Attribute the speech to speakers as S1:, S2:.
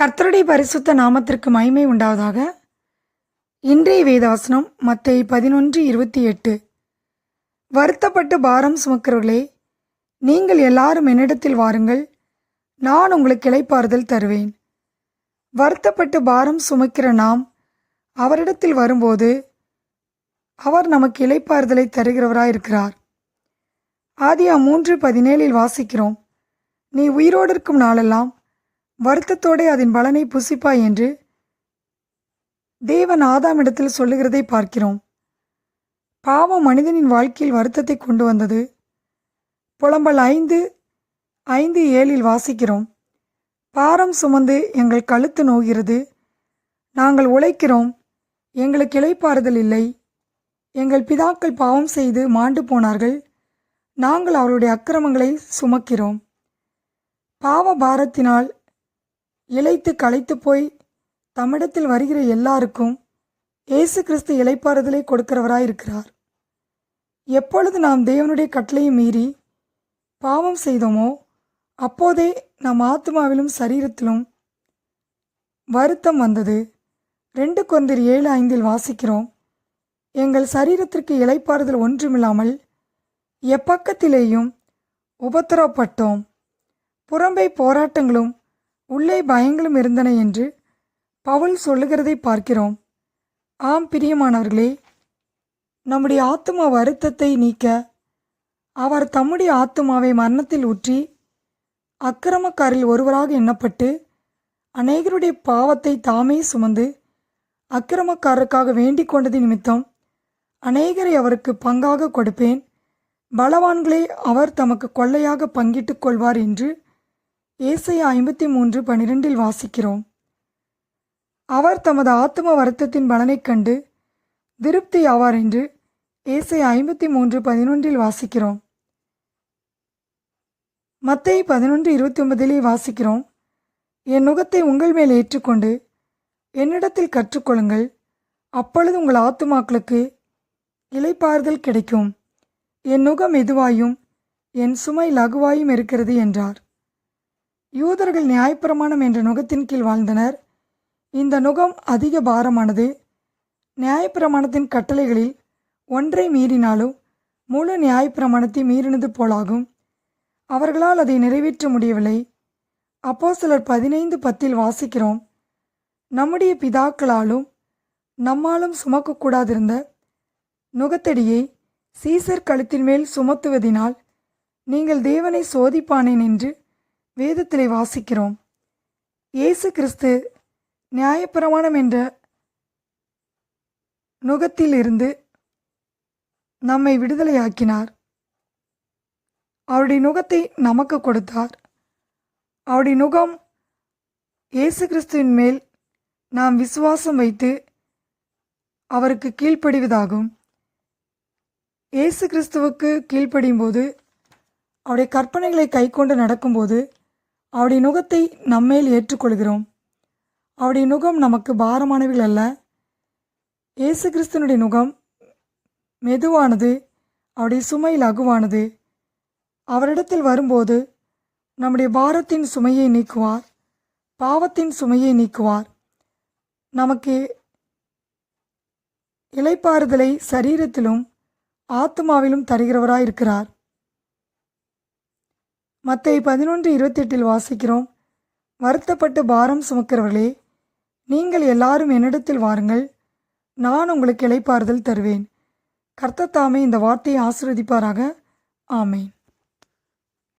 S1: கர்த்தருடைய பரிசுத்த நாமத்திற்கு மகிமை உண்டாவதாக. இன்றைய வேதவசனம் மத்தை பதினொன்று இருபத்தி எட்டு. வருத்தப்பட்டு பாரம் சுமக்கிறவர்களே நீங்கள் எல்லாரும் என்னிடத்தில் வாருங்கள் நான் உங்களுக்கு இளைப்பாறுதல் தருவேன். வருத்தப்பட்டு பாரம் சுமக்கிற நாம் அவரிடத்தில் வரும்போது அவர் நமக்கு இளைப்பாறுதலை தருகிறவராயிருக்கிறார். ஆதியா மூன்று பதினேழில் வாசிக்கிறோம். நீ உயிரோடு இருக்கும் நாளெல்லாம் வருத்தத்தோடே அதன் பலனை புசிப்பாய் என்று தேவன் ஆதாமிடத்தில் சொல்லுகிறதை பார்க்கிறோம். பாவம் மனிதனின் வாழ்க்கையில் வருத்தத்தை கொண்டு வந்தது. புலம்பல் ஐந்து ஐந்து ஏழில் வாசிக்கிறோம். பாரம் சுமந்து எங்கள் கழுத்து நோகிறது. நாங்கள் உழைக்கிறோம். எங்களுக்கு இளைப்பாறுதல் இல்லை. எங்கள் பிதாக்கள் பாவம் செய்து மாண்டு போனார்கள். நாங்கள் அவருடைய அக்கிரமங்களை சுமக்கிறோம். பாவ பாரத்தினால் இழைத்து களைத்து போய் தம்மிடத்தில் வருகிற எல்லாருக்கும் இயேசு கிறிஸ்து இழைப்பாறுதலை கொடுக்கிறவராயிருக்கிறார். எப்பொழுது நாம் தேவனுடைய கட்டளையை மீறி பாவம் செய்தோமோ அப்போதே நம் ஆத்மாவிலும் சரீரத்திலும் வருத்தம் வந்தது. ரெண்டு கொந்தர் ஏழு ஐந்தில் வாசிக்கிறோம். எங்கள் சரீரத்திற்கு இளைப்பாறுதல் ஒன்றுமில்லாமல் எப்பக்கத்திலேயும் உபத்திரப்பட்டோம் புறம்பை போராட்டங்களும் உள்ளே பயங்களும் இருந்தன என்று பவுல் சொல்லுகிறதை பார்க்கிறோம். ஆம் பிரியமானவர்களே நம்முடைய ஆத்துமா வருத்தத்தை நீக்க அவர் தம்முடைய ஆத்துமாவை மரணத்தில் ஊற்றி அக்கிரமக்காரில் ஒருவராக எண்ணப்பட்டு அநேகருடைய பாவத்தை தாமே சுமந்து அக்கிரமக்காரருக்காக வேண்டிக் கொண்டது நிமித்தம் அநேகரை அவருக்கு பங்காக கொடுப்பேன். பலவான்களை அவர் தமக்கு கொள்ளையாக பங்கிட்டுக் கொள்வார் என்று ஏசையா ஐம்பத்தி மூன்று பனிரெண்டில் வாசிக்கிறோம். அவர் தமது ஆத்தும வருத்தத்தின் பலனைக் கண்டு திருப்தி ஆவார் என்று ஏசை ஐம்பத்தி மூன்று பதினொன்றில் வாசிக்கிறோம். மத்தை பதினொன்று இருபத்தி ஒன்பதிலே வாசிக்கிறோம். என் நுகத்தை உங்கள் மேல் ஏற்றுக்கொண்டு என்னிடத்தில் கற்றுக்கொள்ளுங்கள். அப்பொழுது உங்கள் ஆத்துமாக்களுக்கு இலைப்பாறுதல் கிடைக்கும். என் நுகம் மெதுவாயும் என் சுமை லகுவாயும் இருக்கிறது என்றார். யூதர்கள் நியாயப்பிரமாணம் என்ற நுகத்தின் கீழ் வாழ்ந்தனர். இந்த நுகம் அதிக பாரமானது. நியாயப்பிரமாணத்தின் கட்டளைகளில் ஒன்றை மீறினாலும் முழு நியாயப்பிரமாணத்தை மீறினது போலாகும். அவர்களால் அதை நிறைவேற்ற முடியவில்லை. அப்போ சிலர் பதினைந்து பத்தில் வாசிக்கிறோம். நம்முடைய பிதாக்களாலும் நம்மாலும் சுமக்கக்கூடாதிருந்த நுகத்தடியை சீசர் கழுத்தின் மேல் சுமத்துவதினால் நீங்கள் தேவனை சோதிப்பானேன் என்று வேதத்திலே வாசிக்கிறோம். இயேசு கிறிஸ்து நியாயப்பிரமாணம் என்ற நுகத்திலிருந்து நம்மை விடுதலையாக்கினார். அவருடைய நுகத்தை நமக்கு கொடுத்தார். அவருடைய நுகம் இயேசு கிறிஸ்துவின் மேல் நாம் விசுவாசம் வைத்து அவருக்கு கீழ்ப்படிவதாகும். இயேசு கிறிஸ்துவுக்கு கீழ்ப்படியும் போது அவருடைய கற்பனைகளை கைக்கொண்டு நடக்கும்போது அவருடைய நுகத்தை நம்மேல் ஏற்றுக்கொள்கிறோம். அவருடைய நுகம் நமக்கு பாரமானவைகள் அல்ல. இயேசு கிறிஸ்தனுடைய நுகம் மெதுவானது அவருடைய சுமை லகுவானது அவரிடத்தில் வரும்போது நம்முடைய பாரத்தின் சுமையை நீக்குவார் பாவத்தின் சுமையை நீக்குவார். நமக்கு இலைப்பாறுதலை சரீரத்திலும் ஆத்மாவிலும் தருகிறவராயிருக்கிறார். மத்தை பதினொன்று இருபத்தெட்டில் வாசிக்கிறோம். வருத்தப்பட்டு பாரம் சுமக்கிறவர்களே நீங்கள் எல்லாரும் என்னிடத்தில் வாருங்கள். நான் உங்களுக்கு இளைப்பாறுதல் தருவேன். கர்த்தத்தாமே இந்த வார்த்தையை ஆசிர்வதிப்பாராக. ஆமேன்.